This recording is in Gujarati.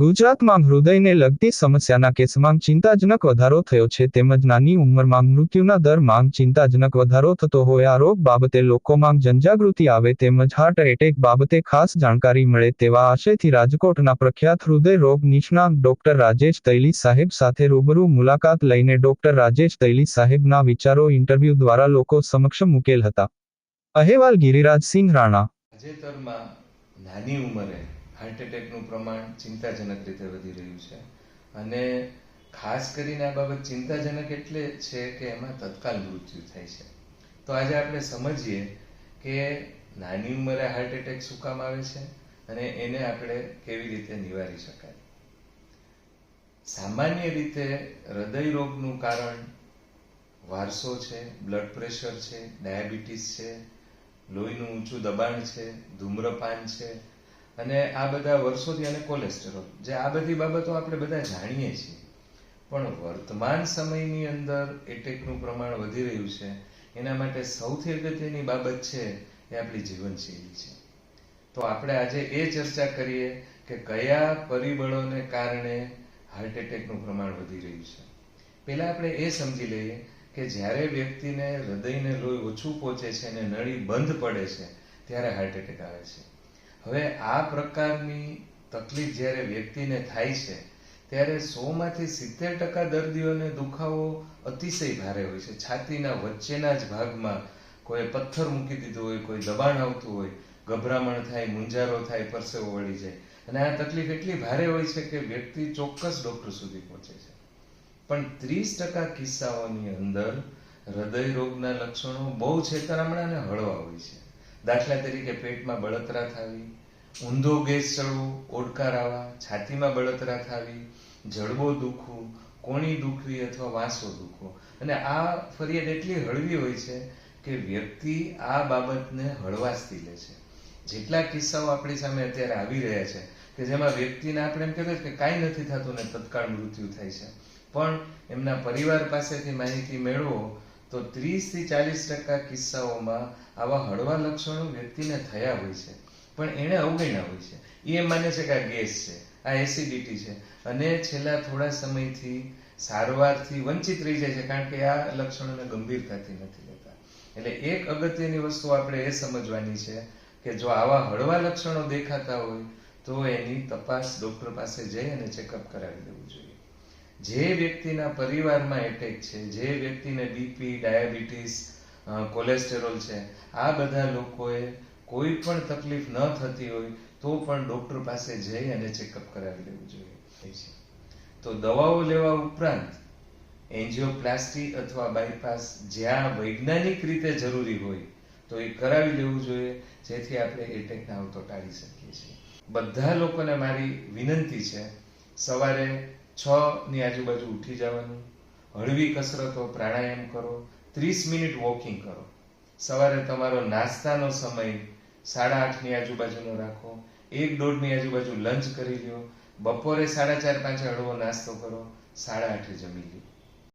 ગુજરાતમાં હૃદયને લગતી સમસ્યાના કેસમાં ચિંતાજનક વધારો થયો છે. તેમજ નાની ઉંમરમાં મૃત્યુના દરમાં ચિંતાજનક વધારો થતો હોય, આ રોગ બાબતે લોકોમાં જનજાગૃતિ આવે તેમજ હાર્ટ એટેક બાબતે ખાસ જાણકારી મળે તેવા આશયથી રાજકોટના પ્રખ્યાત હૃદય રોગ નિષ્ણાંત ડોક્ટર રાજેશ તૈલી સાહેબ સાથે રૂબરૂ મુલાકાત લઈને ડોક્ટર રાજેશ તૈલી સાહેબના વિચારો ઇન્ટરવ્યૂ દ્વારા લોકો સમક્ષ મૂકેલ હતા. અહેવાલ ગિરિરાજસિંહ રાણા. તાજેતરમાં નાની ઉંમરે હાર્ટ એટેકનું પ્રમાણ ચિંતાજનક રીતે વધી રહ્યું છે. અને ખાસ કરીને આ બાબત ચિંતાજનક એટલે છે કે એમાં તત્કાલ મૃત્યુ થાય છે. તો આજે આપણે સમજીએ કે નાની ઉંમરે હાર્ટ એટેક શું કામ આવે છે અને એને આપણે કેવી રીતે નિવારી શકાય. સામાન્ય રીતે હૃદય રોગનું કારણ વારસો છે બ્લડ પ્રેશર છે ડાયાબિટીસ છે, લોહીનું ઊંચું દબાણ છે, ધૂમ્રપાન છે અને આ બધા વર્ષોથી અને કોલેસ્ટેરોલ જે આ બધી બાબતો આપણે બધા જાણીએ છીએ. પણ વર્તમાન સમયની અંદર એટેકનું પ્રમાણ વધી રહ્યું છે. એના માટે સૌથી અગત્યની બાબત છે એ આપણી જીવનશૈલી છે. તો આપણે આજે એ ચર્ચા કરીએ કે કયા પરિબળોને કારણે હાર્ટ એટેકનું પ્રમાણ વધી રહ્યું છે. પહેલાં આપણે એ સમજી લઈએ કે જ્યારે વ્યક્તિને હૃદયને લોહી ઓછું પહોંચે છે અને નળી બંધ પડે છે, ત્યારે હાર્ટ એટેક આવે છે. હવે આ પ્રકારની તકલીફ જ્યારે વ્યક્તિને થાય છે, ત્યારે સોમાંથી સિત્તેર ટકા દર્દીઓને દુખાવો અતિશય ભારે હોય છે. છાતીના વચ્ચેના જ ભાગમાં કોઈ પથ્થર મૂકી દીધો હોય, કોઈ દબાણ આવતું હોય, ગભરામણ થાય મુંજારો થાય, પરસેવો વળી જાય. અને આ તકલીફ એટલી ભારે હોય છે કે વ્યક્તિ ચોક્કસ ડોક્ટર સુધી પહોંચે છે. પણ ત્રીસ ટકા કિસ્સાઓની અંદર હૃદય રોગના લક્ષણો બહુ છેતરામણા અને હળવા હોય છે. દાખલા તરીકે પેટમાં બળતરા થવી, ઊંધો ગેસ ચડવો ઓડકાર આવવા, છાતીમાં બળતરા થવી, જડબો દુખવું, કોણી દુખવી અથવા વાંસો દુખવો. અને આ ફરિયાદ એટલી હળવી હોય છે કે વ્યક્તિ આ બાબતને હળવાશથી લે છે. જેટલા કિસ્સાઓ આપણી સામે અત્યારે આવી રહ્યા છે કે જેમાં વ્યક્તિને આપણે એમ કહેવાય કે કાંઈ નથી થતું ને તત્કાળ મૃત્યુ થાય છે. પણ એમના પરિવાર પાસેથી માહિતી મેળવો તો ત્રીસથી ચાલીસ ટકા કિસ્સાઓમાં આવા હળવા લક્ષણો વ્યક્તિને થયા હોય છે. પણ એણે અવગણ્યા હોય છે. એ માને છે કે આ ગેસ છે, આ એસિડિટી છે. અને છેલ્લા થોડા સમયથી સારવારથી વંચિત રહી જાય છે, કારણ કે આ લક્ષણોને ગંભીરતાથી નથી લેતા. એટલે એક અગત્યની વસ્તુ આપણે એ સમજવાની છે કે જો આવા હળવા લક્ષણો દેખાતા હોય, તો એની તપાસ ડૉક્ટર પાસે જઈ અને ચેકઅપ કરાવી દેવું જોઈએ. જે વ્યક્તિના પરિવારમાં એટેક છે, જે વ્યક્તિને બીપી ડાયાબિટીસ કોલેસ્ટેરોલ છે, આ બધા લોકોએ કોઈ પણ તકલીફ ન થતી હોય તો પણ ડૉક્ટર પાસે જઈ અને ચેકઅપ કરાવી લેવું જોઈએ. તો દવાઓ લેવા ઉપરાંત એન્જિયોપ્લાસ્ટી અથવા બાયપાસ જ્યાં વૈજ્ઞાનિક રીતે જરૂરી હોય તો એ કરાવી લેવું જોઈએ, જેથી આપણે એટેક ના આવતો ટાળી શકીએ છીએ. બધા લોકોને મારી વિનંતી છે, સવારે છ ની આજુબાજુ ઉઠી જવાનું, હળવી કસરતો, પ્રાણાયામ કરો, ત્રીસ મિનિટ વોકિંગ કરો. સવારે તમારો નાસ્તાનો સમય સાડા આઠની આજુબાજુનો રાખો, એક દોઢની આજુબાજુ લંચ કરી લ્યો, બપોરે સાડા ચાર પાંચે હળવો નાસ્તો કરો, સાડા આઠે જમી લ્યો.